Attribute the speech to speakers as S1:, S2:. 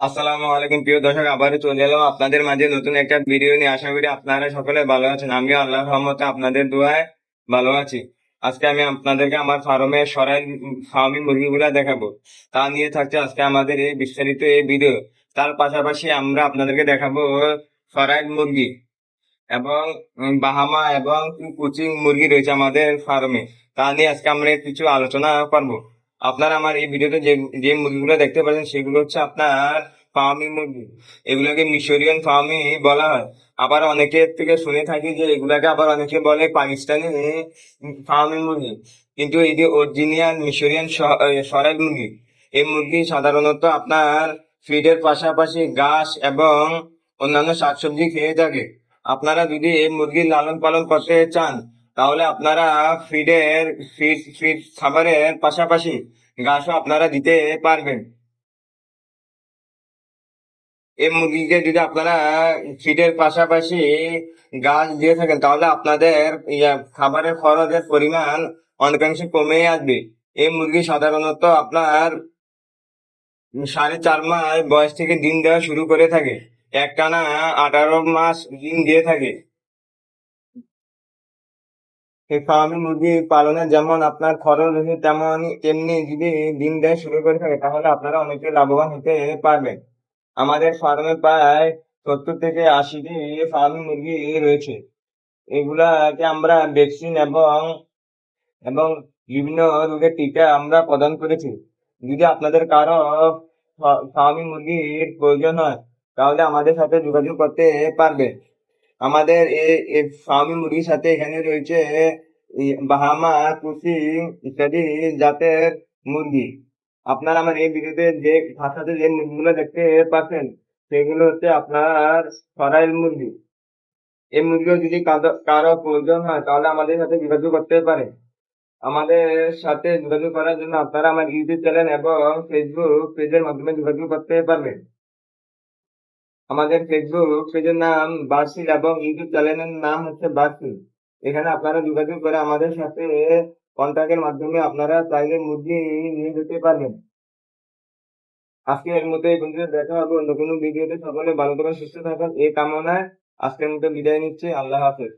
S1: আসসালামু আলাইকুম, প্রিয় দর্শক, আবারও চলে এলাম আপনাদের মাঝে নতুন একটা ভিডিও নিয়ে। আশা করি আপনারা সকলে ভালো আছেন। আমি আল্লাহ রহমতে আপনাদের দোয়ায় ভালো আছি। আজকে আমি আপনাদেরকে আমার ফার্মে সরাই ফার্মি মুরগিগুলা দেখাবো। তা নিয়ে থাকছে আজকে আমাদের এই বিস্তারিত এই ভিডিও তার পাশাপাশি আমরা আপনাদেরকে দেখাবো সরাই মুরগি এবং বাহামা এবং কুচিং মুরগি রয়েছে আমাদের ফার্মে। তা নিয়ে আজকে আমরা কিছু আলোচনা করব। আপনারা আমার এই ভিডিওতে যে যে মুরগিগুলো দেখতে পাচ্ছেন, সেগুলো হচ্ছে আপনার ফার্মি মুরগি। এগুলোকে মিশরিয়ান ফার্মি বলা হয়। আবার অনেকের থেকে শুনে থাকি যে এগুলাকে আবার অনেকে বলে পাকিস্তানি ফার্মি মুরগি। কিন্তু এই যে অরিজিনাল মিশরিয়ান সরাই মুরগি, এই মুরগি সাধারণত আপনার ফিডের পাশাপাশি ঘাস এবং অন্যান্য শাকসবজি খেয়ে থাকে। আপনারা যদি এই মুরগির লালন পালন করতে চান তাহলে আপনারা ফিডের ফিড ফিড খাবারের পাশাপাশি ঘাসও আপনারা দিতে পারবেন। এই মুরগিকে যদি আপনারা ফিডের পাশাপাশি গাছ দিয়ে থাকেন, তাহলে আপনাদের খাবারের খরচের পরিমাণ অনেকাংশে কমে আসবে। এই মুরগি সাধারণত আপনার সাড়ে চার মাস বয়স থেকে ডিম দেওয়া শুরু করে থাকে। একটানা আঠারো মাস ডিম দিয়ে থাকে। এই মুরগি পালনে যেমন আপনার খরচ রয়েছে তেমন তেমনি যদি ডিম দেওয়া শুরু করে থাকে, তাহলে আপনারা অনেকটাই লাভবান হতে পারবেন। আমাদের ফার্মে প্রায় সত্তর থেকে আশিটি ফার্মি মুরগি রয়েছে। এগুলাকে আমরা ভ্যাকসিন এবং এবং বিভিন্ন রোগের টিকা আমরা প্রদান করেছি। যদি আপনাদের কারও ফার্মি মুরগির প্রয়োজন হয়, তাহলে আমাদের সাথে যোগাযোগ করতে পারবে। আমাদের এই ফার্মি মুরগির সাথে এখানে রয়েছে বাহামা, কুসিং ইত্যাদি জাতের মুরগি। আপনারা আমার এই ভিডিওতে যে ভাষাতে যে মুরগিগুলো দেখতে পাচ্ছেন, সেগুলো হচ্ছে আপনার সরাইল মুরগি। এই মুরগিও যদি কারও প্রয়োজন হয়, তাহলে আমাদের সাথে যোগাযোগ করতে পারে। আমাদের সাথে যোগাযোগ করার জন্য আপনারা আমার ইউটিউব চ্যানেল এবং ফেসবুক পেজের মাধ্যমে যোগাযোগ করতে পারবেন। আমাদের ফেসবুক পেজের নাম বার্সিল এবং ইউটিউব চ্যানেলের নাম হচ্ছে বার্সিল এখানে আপনারা যোগাযোগ করে আমাদের সাথে কন্ট্যাক্টের মাধ্যমে আপনারা চাইলে মুরগি নিয়ে যেতে পারবেন। আজকে এর মধ্যে বন্ধুদের দেখা হবে। অন্য কোনো ভিডিওতে সকলে ভালো থাকুন, সুস্থ থাকার এই কামনায় আজকের মধ্যে বিদায় নিচ্ছি। আল্লাহ হাফেজ।